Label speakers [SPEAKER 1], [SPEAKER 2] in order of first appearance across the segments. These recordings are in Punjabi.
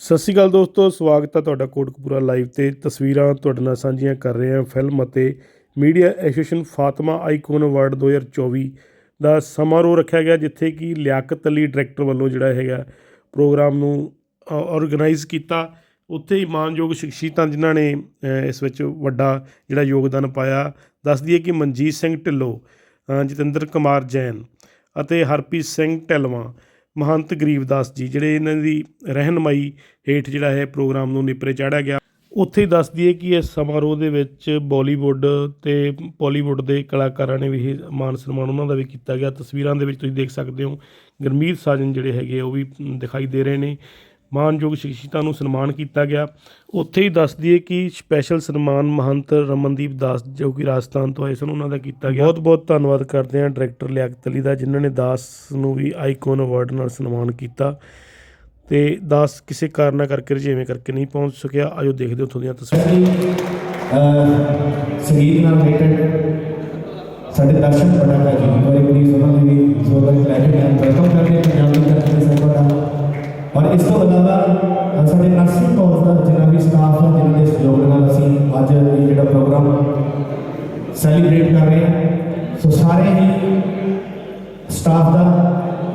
[SPEAKER 1] ਸਤਿ ਸ਼੍ਰੀ ਅਕਾਲ ਦੋਸਤੋ, ਸਵਾਗਤ ਹੈ ਤੁਹਾਡਾ ਕੋਟਕਪੂਰਾ ਲਾਈਵ ਤੇ। ਤਸਵੀਰਾਂ ਤੁਹਾਡੇ ਨਾਲ ਸਾਂਝੀਆਂ ਕਰ ਰਹੇ ਹਾਂ ਫਿਲਮ ਅਤੇ media association Fatima icon award 2024 ਦਾ ਸਮਾਰੋਹ ਰੱਖਿਆ ਗਿਆ, ਜਿੱਥੇ ਕਿ ਲਿਆਕਤ ਅਲੀ ਡਾਇਰੈਕਟਰ ਵੱਲੋਂ ਜਿਹੜਾ ਹੈਗਾ ਪ੍ਰੋਗਰਾਮ ਨੂੰ ਆਰਗੇਨਾਈਜ਼ ਕੀਤਾ। ਉੱਥੇ ਹੀ ਮਾਨਯੋਗ ਸ਼ਖਸੀਅਤਾਂ ਜਿਨ੍ਹਾਂ ਨੇ ਇਸ ਵਿੱਚ ਵੱਡਾ ਜਿਹੜਾ ਯੋਗਦਾਨ ਪਾਇਆ, ਦੱਸ ਦਈਏ ਕਿ ਮਨਜੀਤ ਸਿੰਘ ਢਿੱਲੋਂ ਜਤਿੰਦਰ ਕੁਮਾਰ ਜੈਨ ਅਤੇ ਹਰਪ੍ਰੀਤ ਸਿੰਘ ਢਿਲਵਾਂ। ਮਹੰਤ ਗਰੀਬਦਾਸ ਜੀ, ਜਿਹੜੇ ਇਹਨਾਂ ਦੀ ਰਹਿਨਮਾਈ ਹੇਠ ਜਿਹੜਾ ਹੈ ਪ੍ਰੋਗਰਾਮ ਨੂੰ ਨਿਪਰੇ ਚਾੜਿਆ ਗਿਆ। ਉੱਥੇ ਹੀ ਦੱਸ ਦਈਏ ਕਿ ਇਸ ਸਮਾਰੋਹ ਦੇ ਵਿੱਚ ਬਾਲੀਵੁੱਡ ਤੇ ਬਾਲੀਵੁੱਡ ਦੇ ਕਲਾਕਾਰਾਂ ਨੇ ਵੀ ਇਹ ਮਾਨ ਸਨਮਾਨ ਉਹਨਾਂ ਦਾ ਵੀ ਕੀਤਾ ਗਿਆ। ਤਸਵੀਰਾਂ ਦੇ ਵਿੱਚ ਤੁਸੀਂ ਦੇਖ ਸਕਦੇ ਹੋ, ਗਰਮੀਤ ਸਾਜਨ ਜਿਹੜੇ ਹੈਗੇ ਆ, ਉਹ ਵੀ ਦਿਖਾਈ ਦੇ ਰਹੇ ਨੇ। ਮਾਨਯੋਗ ਸ਼ਖਸੀਅਤਾਂ ਨੂੰ ਸਨਮਾਨ ਕੀਤਾ ਗਿਆ। ਉੱਥੇ ਹੀ ਦੱਸ ਦਈਏ ਕਿ ਸਪੈਸ਼ਲ ਸਨਮਾਨ ਮਹੰਤ ਰਮਨਦੀਪ ਦਾਸ ਜੋ ਕਿ ਰਾਜਸਥਾਨ ਤੋਂ ਆਏ ਸਨ। ਉਹਨਾਂ ਦਾ ਕੀਤਾ ਗਿਆ। ਬਹੁਤ ਬਹੁਤ ਧੰਨਵਾਦ ਕਰਦੇ ਹਾਂ ਡਾਇਰੈਕਟਰ ਲਿਆਕਤ ਅਲੀ ਦਾ ਜਿਨ੍ਹਾਂ ਨੇ ਦਾਸ ਨੂੰ ਵੀ ਆਈਕਨ ਅਵਾਰਡ ਨਾਲ ਸਨਮਾਨ ਕੀਤਾ। ਤੇ ਦਾਸ ਕਿਸੇ ਕਾਰਨਾਂ ਕਰਕੇ ਰਜੇਵੇਂ ਕਰਕੇ ਨਹੀਂ ਪਹੁੰਚ ਸਕਿਆ। ਆਜੋ ਦੇਖਦੇ ਹਾਂ ਉੱਥੋਂ ਦੀਆਂ ਤਸਵੀਰਾਂ।
[SPEAKER 2] ਸੰਗੀਤ ਨਾਲ ਰਿਲੇਟਡ ਸਾਡੇ ਦਰਸ਼ਕ ਪਟਾਕਾ ਜੀ। ਬੜੀ ਬੜੀ ਸੋਹਣਾ ਦੀ ਵੀ ਜ਼ੋਰ ਲੈ ਕੇ ਮੈਂ ਵੈਲਕਮ ਕਰਦੇ ਪੰਜਾਬੀ ਔਰ ਇਸ ਤੋਂ ਇਲਾਵਾ ਅਹ ਸਾਡੇ ਨਰਸਿੰਗ ਕਾਲਜ ਦਾ ਜਿੰਨਾ ਵੀ ਸਟਾਫ ਹੈ ਜਿਨ੍ਹਾਂ ਦੇ ਸਹਿਯੋਗ ਨਾਲ ਅਸੀਂ ਅੱਜ ਇਹ ਜਿਹੜਾ ਪ੍ਰੋਗਰਾਮ ਸੈਲੀਬ੍ਰੇਟ ਕਰ ਰਹੇ ਹਾਂ ਸੋ ਸਾਰੇ ਹੀ ਸਟਾਫ ਦਾ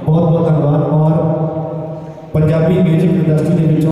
[SPEAKER 2] ਬਹੁਤ ਬਹੁਤ ਧੰਨਵਾਦ ਔਰ ਪੰਜਾਬੀ ਮਿਊਜ਼ਿਕ ਇੰਡਸਟਰੀ ਦੇ ਵਿੱਚੋਂ